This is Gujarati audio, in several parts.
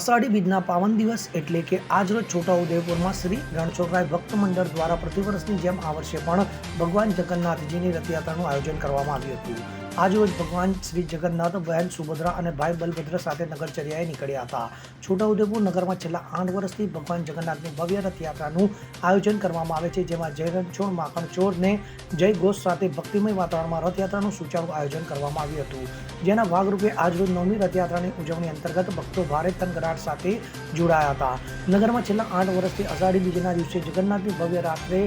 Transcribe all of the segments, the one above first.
અષાઢી બીજના પાવન દિવસ એટલે કે આજરોજ છોટાઉદેપુરમાં શ્રી રણછોડરાય ભક્ત મંડળ દ્વારા પ્રતિવર્ષની જેમ આ વર્ષે પણ ભગવાન જગન્નાથજીની રથયાત્રાનું આયોજન કરવામાં આવ્યું હતું. આજરોજ ભગવાન શ્રી જગન્નાથ, બહેન સુભદ્રા અને ભાઈ બલભદ્ર સાથે નગરચર્યાએ નીકળ્યા હતા. છોટાઉદેપુર નગરમાં છેલ્લા આઠ વર્ષથી ભગવાન જગન્નાથની ભવ્ય રથયાત્રાનું આયોજન કરવામાં આવે છે, જેમાં જય રણછોડ માખણ ચોરને જય ઘોષ સાથે ભક્તિમય વાતાવરણમાં રથયાત્રાનું સુચારું આયોજન કરવામાં આવ્યું હતું. જેના ભાગરૂપે આજરોજ નવમી રથયાત્રાની ઉજવણી અંતર્ગત ભક્તો ભારે તનગરાટ સાથે જોડાયા હતા. નગરમાં છેલ્લા આઠ વર્ષથી અષાઢી બીજના દિવસે જગન્નાથની ભવ્ય રાત્રે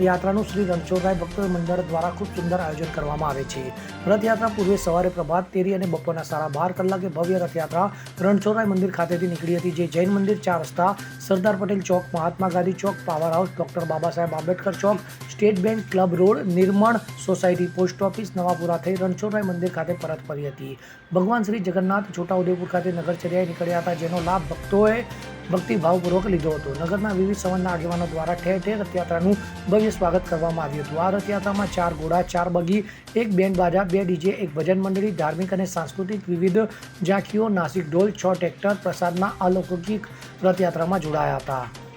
યાત્રાનું શ્રી રણછોડરાય ભક્ત મંડળ દ્વારા ખૂબ સુંદર આયોજન કરવામાં આવે છે. રથયાત્રા પૂર્વે સવારે પ્રભાત તેરી અને બપોરના સાડા બાર કલાકે ભવ્ય રથયાત્રા રણછોડરાય મંદિર ખાતેથી નીકળી હતી, જે જૈન મંદિર ચાર રસ્તા, સરદાર પટેલ ચોક, મહાત્મા ગાંધી ચોક, power house, doctor Baba Saheb Ambedkar ચોક, State Bank club road Nirmal society, post office, Navapura થઈ રણછોડરાય મંદિર ખાતે પરત ફરી હતી. ભગવાન શ્રી જગન્નાથ છોટાઉદેપુર ખાતે નગરચર્યાએ નીકળ્યા હતા, જેનો લાભ ભક્તોએ ભક્તિભાવપૂર્વક લીધો હતો. નગરના વિવિધ સંબંધના આગેવાનો દ્વારા ઠેર ઠેર રથયાત્રાનું ભવ્ય સ્વાગત કરવામાં આવ્યું હતું. આ રથયાત્રામાં ચાર ઘોડા, ચાર બગી, એક બેન્ડ બાજા, બે ડીજે, એક ભજન મંડળી, ધાર્મિક અને સાંસ્કૃતિક વિવિધ ઝાંખીઓ, નાસિક ઢોલ, છ ટ્રેક્ટર પ્રસાદના અલૌકિક રથયાત્રામાં જોડાયા હતા.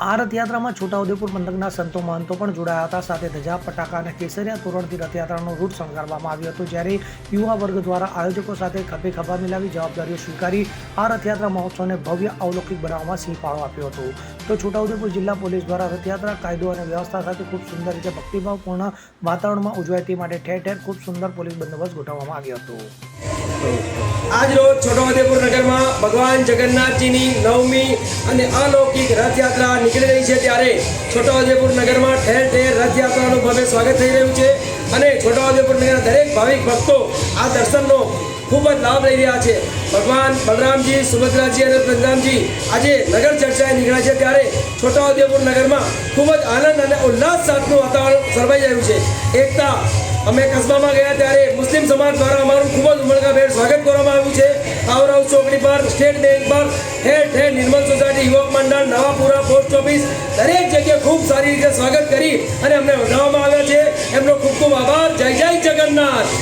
આ રથયાત્રામાં છોટાઉદેપુર પંથકના સંતો મહંતો પણ જોડાયા હતા. સાથે ધજા પટાકા અને કેસરિયા તોરણથી રથયાત્રાનો રૂટ શણગારવામાં આવ્યો હતો, જ્યારે યુવા વર્ગ દ્વારા આયોજકો સાથે ખભે ખભા મિલાવી જવાબદારીઓ સ્વીકારી આ રથયાત્રા મહોત્સવને ભવ્ય અવલૌકિક બનાવવામાં સિંહ ફાળો આપ્યો હતો. તો છોટાઉદેપુર જિલ્લા પોલીસ દ્વારા રથયાત્રા કાયદો અને વ્યવસ્થા સાથે ખૂબ સુંદર રીતે ભક્તિભાવપૂર્ણ વાતાવરણમાં ઉજવાય તે માટે ઠેર ઠેર ખૂબ સુંદર પોલીસ બંદોબસ્ત ગોઠવવામાં આવ્યો હતો. આજ રોજ છોટાઉદેપુર નગરમાં ભગવાન જગન્નાથજીની નવમી અને અલૌકિક રથયાત્રા નીકળી રહી છે ત્યારે છોટાઉદેપુર નગરમાં ઠેર ઠેર રથયાત્રાનું ભવ્ય સ્વાગત થઈ રહ્યું છે અને છોટાઉદેપુર નગરના દરેક ભાવિક ભક્તો આ દર્શનનો ખૂબ જ લાભ લઈ રહ્યા છે. ભગવાન બલરામજી, સુભદ્રાજી અને બલરામજી આજે નગર ચર્ચાએ નીકળ્યા છે ત્યારે છોટાઉદેપુર નગરમાં ખૂબ જ આનંદ અને ઉલ્લાસ સાથનું વાતાવરણ સર્વાઈ રહ્યું છે. એકતા અમે કસ્બામાં ગયા ત્યારે મુસ્લિમ સમાજ દ્વારા અમારું ખૂબ જ ઉમળકાભેર સ્વાગત કરવામાં આવ્યું છે. આવરાવ ચોકડી પર સ્ટેટ બેંક પર ઠેર ઠેર નિર્મલ સોસાયટી યુવક મંડળ નવાપુરા પોસ્ટ ઓફિસ દરેક જગ્યાએ ખૂબ સારી રીતે સ્વાગત કરી અને અમને વધાવવામાં આવ્યા છે. એમનો ખૂબ ખૂબ આભાર. જય જય જગન્નાથ.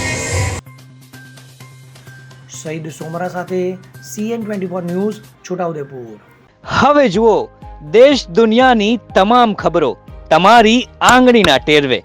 સઈદ સોમરા સાથે CN twenty four news Chhotaudepur. હવે જુઓ દેશ દુનિયાની તમામ ખબરો તમારી આંગળીના ટેરવે.